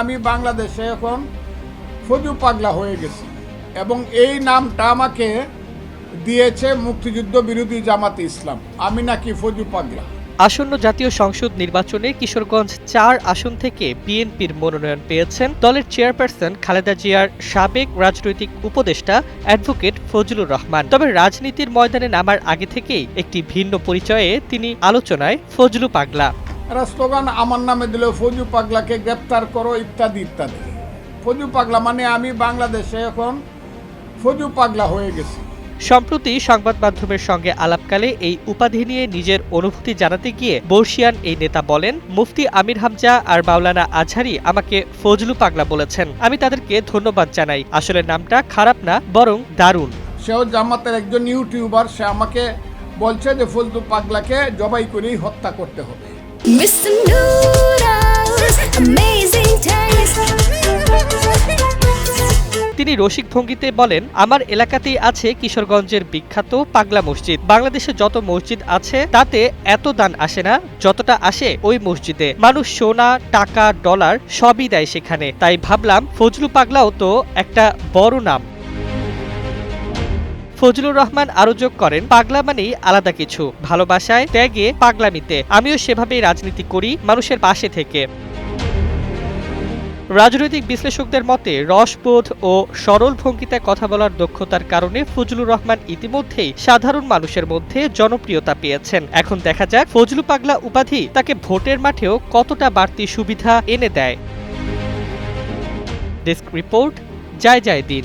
আমি বাংলাদেশে এখন ফজু পাগলা হয়ে গেছি। এবং এই নামটা আমাকে দিয়েছে মুক্তিযুদ্ধ বিরোধী জামাতে ইসলাম। আমি নাকি ফজু পাগলা। আসন্ন জাতীয় সংসদ নির্বাচনে কিশোরগঞ্জ চার আসন থেকে বিএনপির মনোনয়ন পেয়েছেন দলের চেয়ারপারসন খালেদা জিয়ার সাবেক রাজনৈতিক উপদেষ্টা অ্যাডভোকেট ফজলুর রহমান। তবে রাজনীতির ময়দানে নামার আগে থেকেই একটি ভিন্ন পরিচয়ে তিনি আলোচনায় ফজলু পাগলা। এরা স্লোগান আমার নামে দিল ফজু পাগলাকে গ্রেপ্তার করো ইত্যাদি ইত্যাদি। ফজু পাগলা মানে আমি বাংলাদেশে এখন ফজু পাগলা হয়ে গেছি। সম্প্রতি সংবাদ মাধ্যমের সঙ্গে আলাপকালে এই উপাধি নিয়ে নিজের অনুভূতি জানাতে গিয়ে বর্ষিয়ান এই নেতা বলেন মুফতি আমির হামজা আর মাওলানা আজহারি আমাকে ফজলু পাগলা বলেছেন। আমি তাদেরকে ধন্যবাদ জানাই। আসলে নামটা খারাপ না বরং দারুণ। সেও জামাতের একজন ইউটিউবার সে আমাকে বলছে যে ফজলু পাগলাকে জবাই করেই হত্যা করতে হবে। তিনি রসিক ভঙ্গিতে বলেন, আমার এলাকাতেই আছে কিশোরগঞ্জের বিখ্যাত পাগলা মসজিদ। বাংলাদেশে যত মসজিদ আছে, তাতে এত দান আসে না, যতটা আসে ওই মসজিদে। মানুষ সোনা, টাকা, ডলার সবই দেয় সেখানে। তাই ভাবলাম, ফজলু পাগলাও তো একটা বড় নাম। ফজলুর রহমান আরও যোগ করেন, পাগলা মানেই আলাদা কিছু। ভালোবাসায় ত্যাগে পাগলামিতে। আমিও সেভাবেই রাজনীতি করি, মানুষের পাশে থেকে। রাজনৈতিক বিশ্লেষকদের মতে, রসবোধ ও সরল ভঙ্গিতে কথা বলার দক্ষতার কারণে ফজলুর রহমান ইতিমধ্যেই সাধারণ মানুষের মধ্যে জনপ্রিয়তা পেয়েছেন। এখন দেখা যাক ফজলু পাগলা উপাধি তাকে ভোটের মাঠেও কতটা বাড়তি সুবিধা এনে দেয়। ডেস্ক রিপোর্ট, জয় জয় দিন।